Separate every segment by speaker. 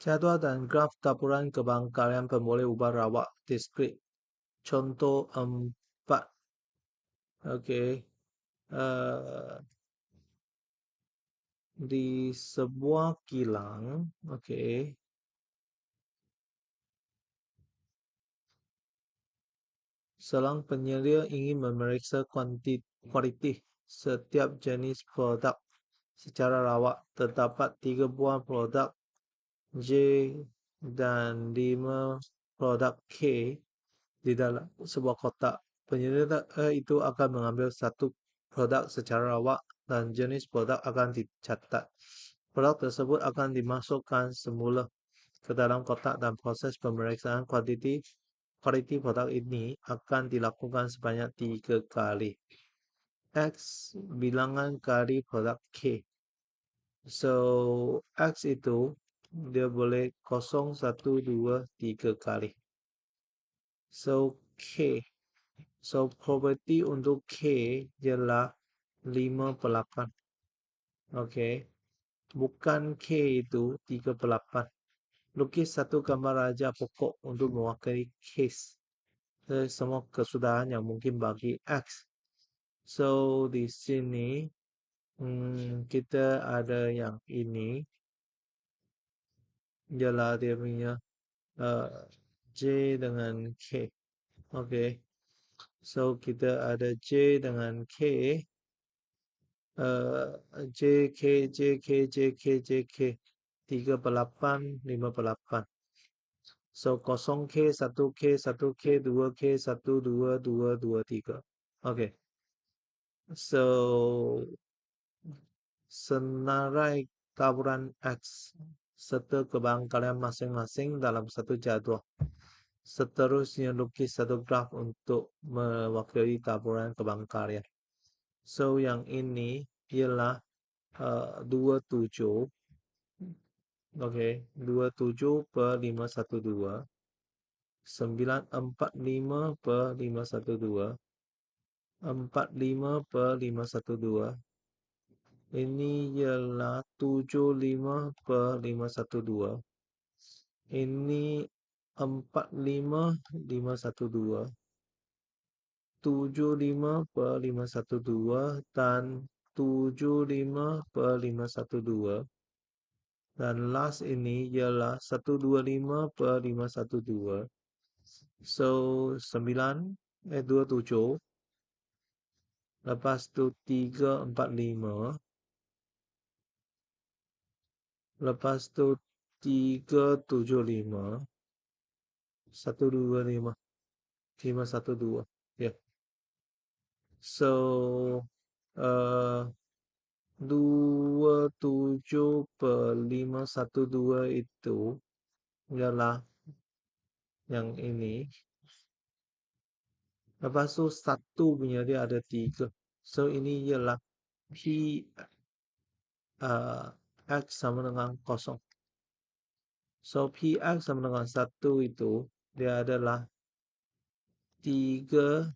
Speaker 1: Jadwal dan graf taburan kebang kalian pun boleh ubah rawak diskrit. Contoh empat. Okey. Uh, di sebuah kilang, okey. Selang penyelia ingin memeriksa kualiti setiap jenis produk secara rawak. Terdapat tiga buah produk J dan lima produk K di dalam sebuah kotak. Penyelia itu akan mengambil satu produk secara rawak dan jenis produk akan dicatat. Produk tersebut akan dimasukkan semula ke dalam kotak dan proses pemeriksaan kualiti kualiti produk ini akan dilakukan sebanyak tiga kali. X bilangan kali produk K. So, X itu dia boleh kosong, satu, dua, tiga kali. So, K. So, probability untuk K ialah lima per lapan. Okay. Bukan K itu tiga per lapan. Lukis satu gambar raja pokok untuk mewakili case. Semua kesudahan yang mungkin bagi X. So, di sini hmm, kita ada yang ini. Ialah dia punya uh, J dengan K. Okay. So, kita ada J dengan K. Uh, J, K, J, K, J, K, J, K. 3 per 8, 5 per 8. So, 0K, 1K, 1K, 2K, 1, 2, 2, 2, 3. Okay. So, senarai taburan X serta kebangkalan masing-masing dalam satu jadual. Seterusnya lukis satu graf untuk mewakili taburan kebangkalan. So, yang ini ialah uh, 27 Okey, 27 per 512. 945 per 512. 45 per 512. Ini ialah 75 per 512. Ini 45 512. 75 per 512 dan 75 per 512. Dan last ini ialah 125 per 512. So, 9, eh 27. Lepas tu 345. Lepas tu 375. 125. 512. Ya. Yeah. So, uh, dua tujuh per lima satu dua itu ialah yang ini. Lepas tu satu punya dia ada tiga. So ini ialah P uh, X sama dengan kosong. So P X sama dengan satu itu dia adalah tiga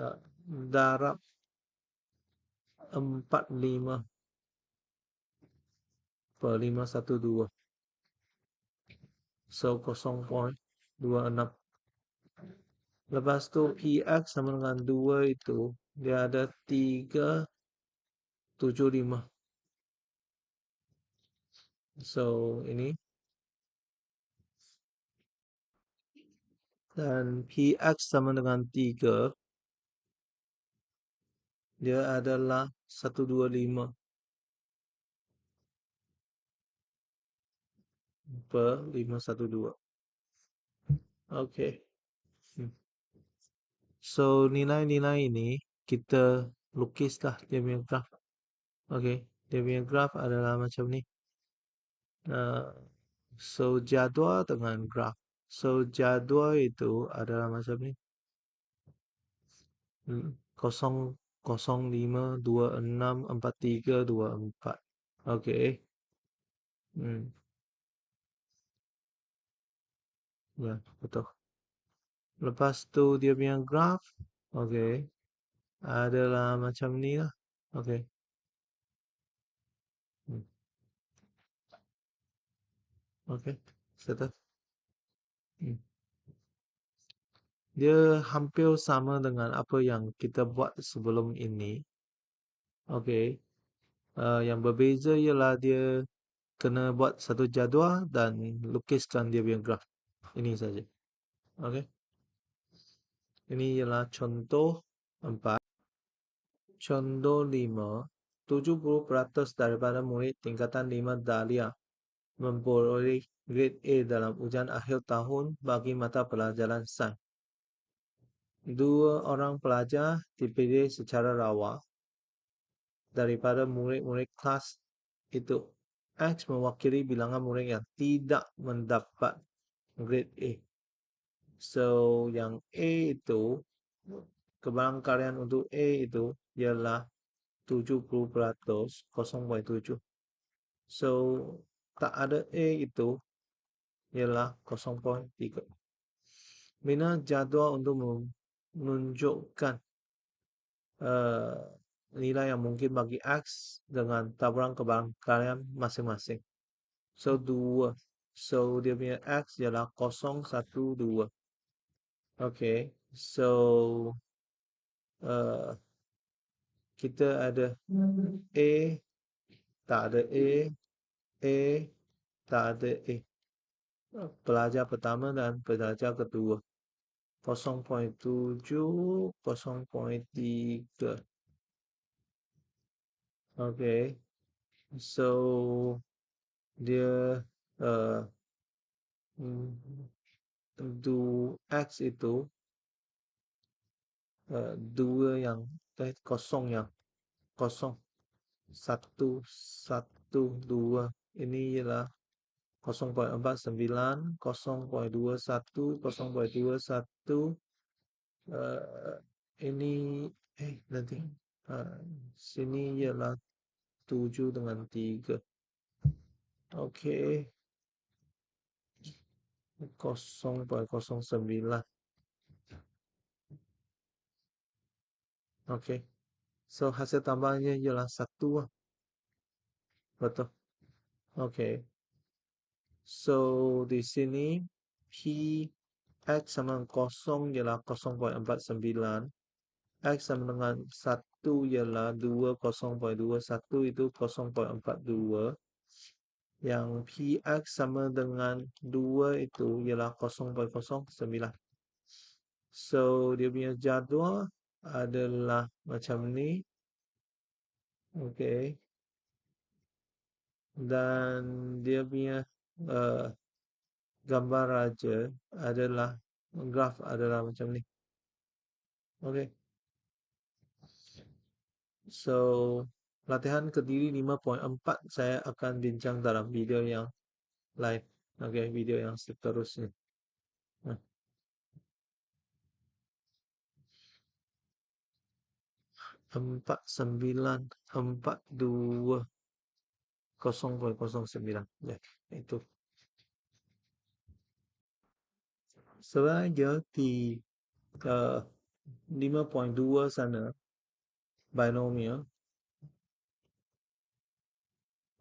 Speaker 1: uh, darab empat lima per lima satu dua. So kosong point dua enam. Lepas tu PX sama dengan dua itu dia ada tiga tujuh lima. So ini dan PX sama dengan tiga dia adalah 125 per 512. Okay. Hmm. So, nilai-nilai ini kita lukislah dia punya graf. Okay. Dia punya graf adalah macam ni. Uh, so, jadual dengan graf. So, jadual itu adalah macam ni. Hmm. Kosong 05264324. Okey. Hmm. Ya, betul. Lepas tu dia punya graf. Okey. Adalah macam ni lah. Okey. Okey, settle. Hmm. Dia hampir sama dengan apa yang kita buat sebelum ini. Okey. Uh, yang berbeza ialah dia kena buat satu jadual dan lukiskan dia punya graf. Ini saja. Okey. Ini ialah contoh empat. Contoh lima. 70% daripada murid tingkatan 5 Dahlia memperoleh grade A dalam ujian akhir tahun bagi mata pelajaran sains. Dua orang pelajar dipilih secara rawat daripada murid-murid kelas itu. X mewakili bilangan murid yang tidak mendapat grade A. So, yang A itu, kebarangkalian untuk A itu ialah 70%, 0.7. So, tak ada A itu ialah 0.3. Bina jadual untuk menunjukkan uh, nilai yang mungkin bagi X dengan taburan kebarangkalian masing-masing. So, 2. So, dia punya X ialah 0, 1, 2. Okay. So, uh, kita ada A, tak ada A, A, tak ada A. Pelajar pertama dan pelajar kedua. 0.7, 0.3. Okay. So, dia uh, do X itu uh, dua yang eh, kosong yang kosong satu satu dua ini ialah 0.49 0.21 0.21 uh, ini eh nanti uh, sini ialah 7 dengan 3 okey 0.09 okey so hasil tambahnya ialah 1 lah betul okey so di sini p x sama dengan kosong ialah 0.49 x sama dengan 1 ialah 2 0.21 itu 0.42 yang px sama dengan 2 itu ialah 0.09 so dia punya jadual adalah macam ni. Okey dan dia punya uh, gambar raja adalah graf adalah macam ni okey so latihan kediri 5.4 saya akan bincang dalam video yang lain. Okey, video yang seterusnya. Empat sembilan empat dua kosong kosong sembilan. Ya, itu. Sebenarnya di uh, 5.2 sana binomial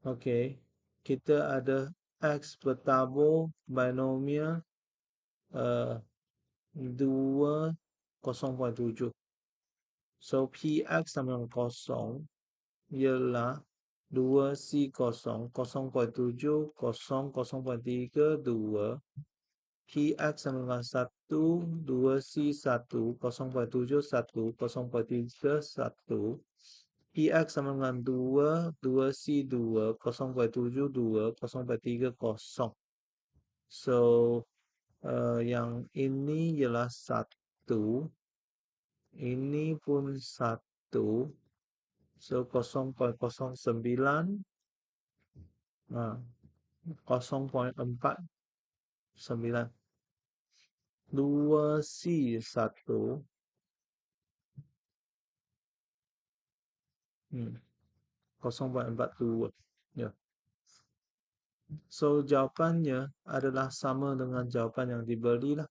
Speaker 1: Okey, kita ada X bertabur binomial uh, 2 0.7. So, PX sama dengan kosong ialah 2C0 0.7 0, 0.3 2 PX sama dengan 1 2C1 0.7 1 0.3 1 PX sama dengan 2, 2C2, 0.72, 0.30. So, uh, yang ini ialah 1. Ini pun 1. So, 0.09. Nah, 0.49. 2C1 Hmm. 0.42. Ya. So, jawapannya adalah sama dengan jawapan yang diberi lah.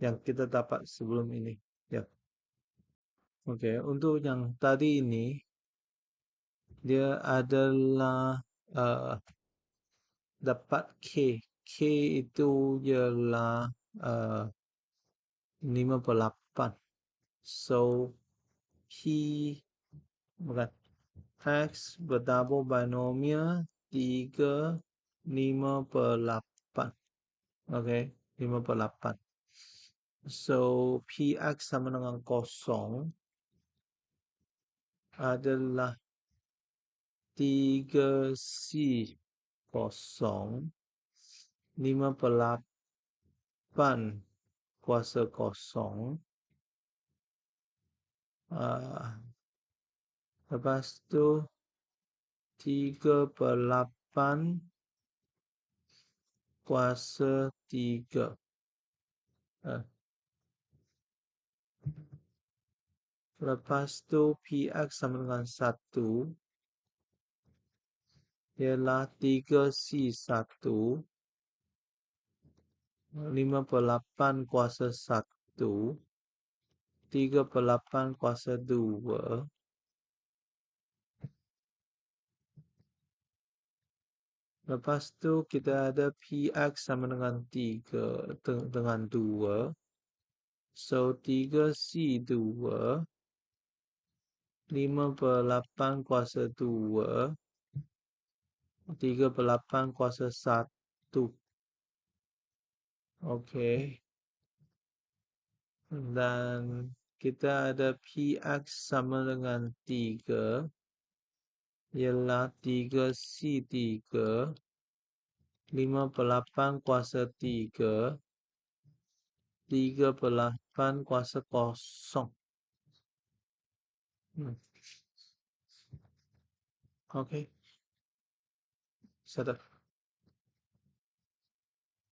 Speaker 1: Yang kita dapat sebelum ini. Ya. Okey, untuk yang tadi ini, dia adalah uh, dapat K. K itu ialah uh, 58. So P bukan X berdouble binomial 3 5 per 8. Okay, 5 per 8. So PX sama dengan kosong adalah 3C kosong 5 per 8 kuasa kosong. Uh, lepas tu 3 per 8 kuasa 3 uh, Lepas tu PX sama dengan 1 ialah 3C1 5 per 8 kuasa 1 3 per 8 kuasa 2 Lepas tu kita ada PX sama dengan 3 dengan 2 So 3C2 5 per 8 kuasa 2 3 per 8 kuasa 1 Okey Dan kita ada PX sama dengan 3 Ialah 3C3 5 per 8 kuasa 3 3 per 8 kuasa kosong. Hmm. Okay. said I.